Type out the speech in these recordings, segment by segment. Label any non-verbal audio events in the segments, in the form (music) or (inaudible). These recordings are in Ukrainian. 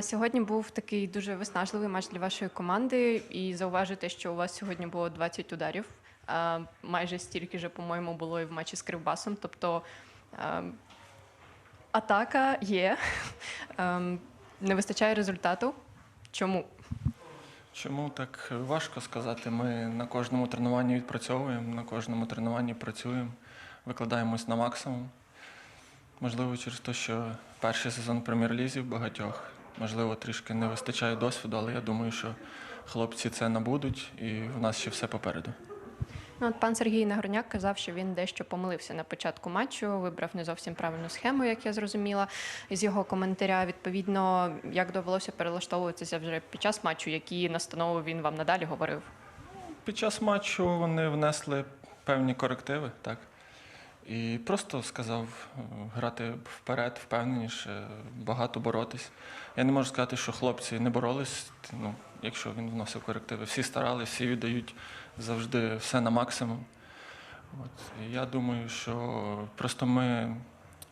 Сьогодні був такий дуже виснажливий матч для вашої команди, і зауважуйте, що у вас сьогодні було 20 ударів. Майже стільки ж, по-моєму, було і в матчі з Кривбасом. Тобто атака є, (laughs) не вистачає результату. Чому? Чому так важко сказати? Ми на кожному тренуванні відпрацьовуємо, на кожному тренуванні працюємо, викладаємось на максимум. Можливо, через те, що перший сезон прем'єр-лізі в багатьох, можливо, трішки не вистачає досвіду, але я думаю, що хлопці це набудуть і в нас ще все попереду. Ну, от пан Сергій Нагорняк казав, що він дещо помилився на початку матчу, вибрав не зовсім правильну схему, як я зрозуміла. З його коментаря, відповідно, як довелося перелаштовуватися вже під час матчу, які настанови він вам надалі говорив. Під час матчу вони внесли певні корективи, так. І просто сказав е, грати вперед, впевненіше, багато боротись. Я не можу сказати, що хлопці не боролись, ну, якщо він вносив корективи. Всі старались, всі віддають завжди все на максимум. От. І я думаю, що просто ми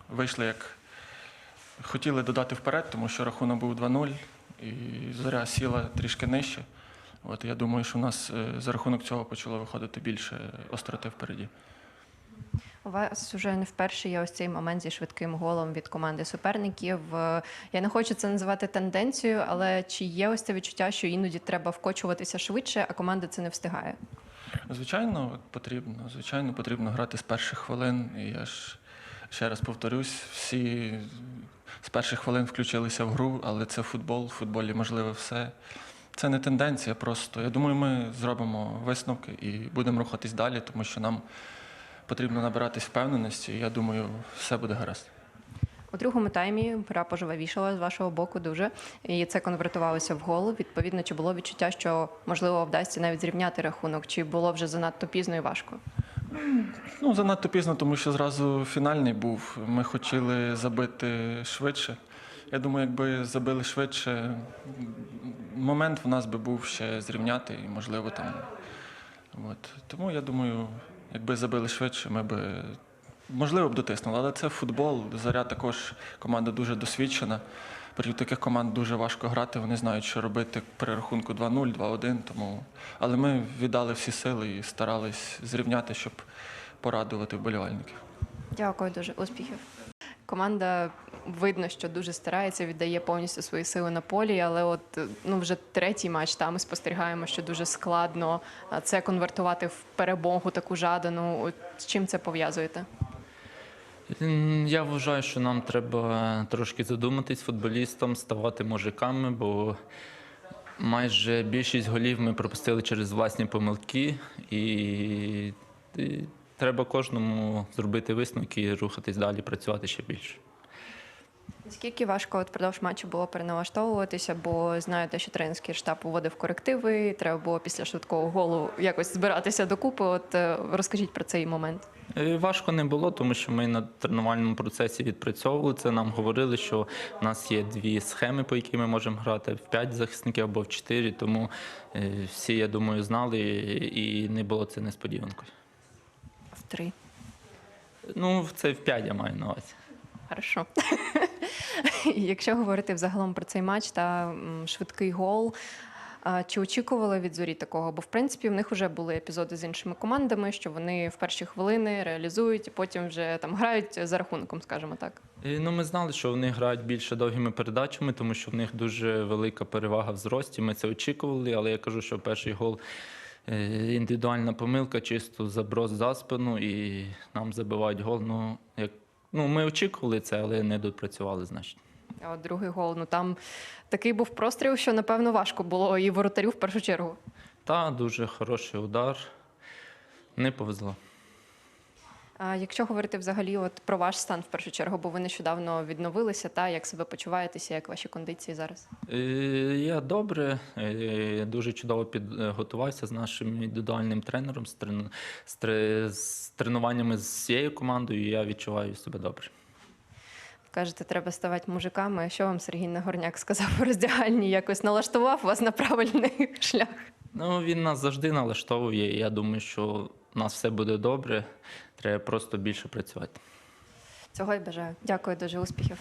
вийшли як хотіли додати вперед, тому що рахунок був 2-0, і зоря сіла трішки нижче. От я думаю, що у нас е, за рахунок цього почало виходити більше остроти впереді. У вас вже не вперше є ось цей момент зі швидким голом від команди суперників. Е, Я не хочу це називати тенденцією, але чи є ось це відчуття, що іноді треба вкочуватися швидше, а команда це не встигає? Звичайно, потрібно. Звичайно, потрібно грати з перших хвилин. І я ж ще раз повторюсь, всі з перших хвилин включилися в гру, але це футбол, в футболі можливе все. Це не тенденція просто. Я думаю, ми зробимо висновки і будемо рухатись далі, тому що нам потрібно набиратись впевненості. І я думаю, все буде гаразд. У другому таймі гра пожвавішала з вашого боку дуже, і це конвертувалося в гол. Відповідно, чи було відчуття, що можливо вдасться навіть зрівняти рахунок, чи було вже занадто пізно і важко? Ну, занадто пізно, тому що зразу фінальний був. Ми хотіли забити швидше. Я думаю, якби забили швидше, момент в нас би був ще зрівняти і, можливо, там. От. Тому я думаю, якби забили швидше, ми би можливо б дотиснули. Але це футбол. Заря також команда дуже досвідчена. Проти таких команд дуже важко грати. Вони знають, що робити при рахунку 2-0, 2-1. Тому... Але ми віддали всі сили і старались зрівняти, щоб порадувати вболівальників. Дякую дуже, успіхів. Команда видно, що дуже старається, віддає повністю свої сили на полі, але от ну вже третій матч там ми спостерігаємо, що дуже складно це конвертувати в перемогу таку жадану. З чим це пов'язуєте? Я вважаю, що нам треба трошки задуматись футболістам, ставати мужиками, бо майже більшість голів ми пропустили через власні помилки, і, треба кожному зробити висновки рухатись далі, працювати ще більше. Наскільки важко от впродовж матчу було переналаштовуватися, бо знаєте, що тренерський штаб уводив корективи, треба було після швидкого голу якось збиратися докупи. От е, розкажіть про цей момент. Е, Важко не було, тому що ми на тренувальному процесі відпрацьовували це. Нам говорили, що в нас є дві схеми, по яким ми можемо грати в п'ять захисників або в чотири. Тому е, всі, я думаю, знали і не було це несподіванкою. В три. Ну, це в п'ять я маю на увазі. Хорошо. (laughs) Якщо говорити взагалом про цей матч та швидкий гол. Чи очікували від зорі такого? Бо в принципі в них вже були епізоди з іншими командами, що вони в перші хвилини реалізують, і потім вже там грають за рахунком, скажімо так. Ну, ми знали, що вони грають більше довгими передачами, тому що в них дуже велика перевага в зрості. Ми це очікували, але я кажу, що перший гол е, індивідуальна помилка, чисто заброс за спину, і нам забивають гол. Ну, як, ну, ми очікували це, але не допрацювали, значить. А от другий гол, ну там такий був простріл, що напевно важко було і воротарю в першу чергу. Та дуже хороший удар. Не повезло. А якщо говорити взагалі от про ваш стан в першу чергу, бо ви нещодавно відновилися, та як себе почуваєтеся, як ваші кондиції зараз? Е, Я добре, е, дуже чудово підготувався з нашим індивідуальним тренером, з, трен... з, тре- з тренуваннями з цією командою. Я відчуваю себе добре. Кажете, треба ставати мужиками. Що вам Сергій Нагорняк сказав у роздягальні? Якось налаштував вас на правильний (laughs) шлях? Ну, він нас завжди налаштовує. і Я думаю, що у нас все буде добре. Треба просто більше працювати. Цього й бажаю. Дякую дуже успіхів.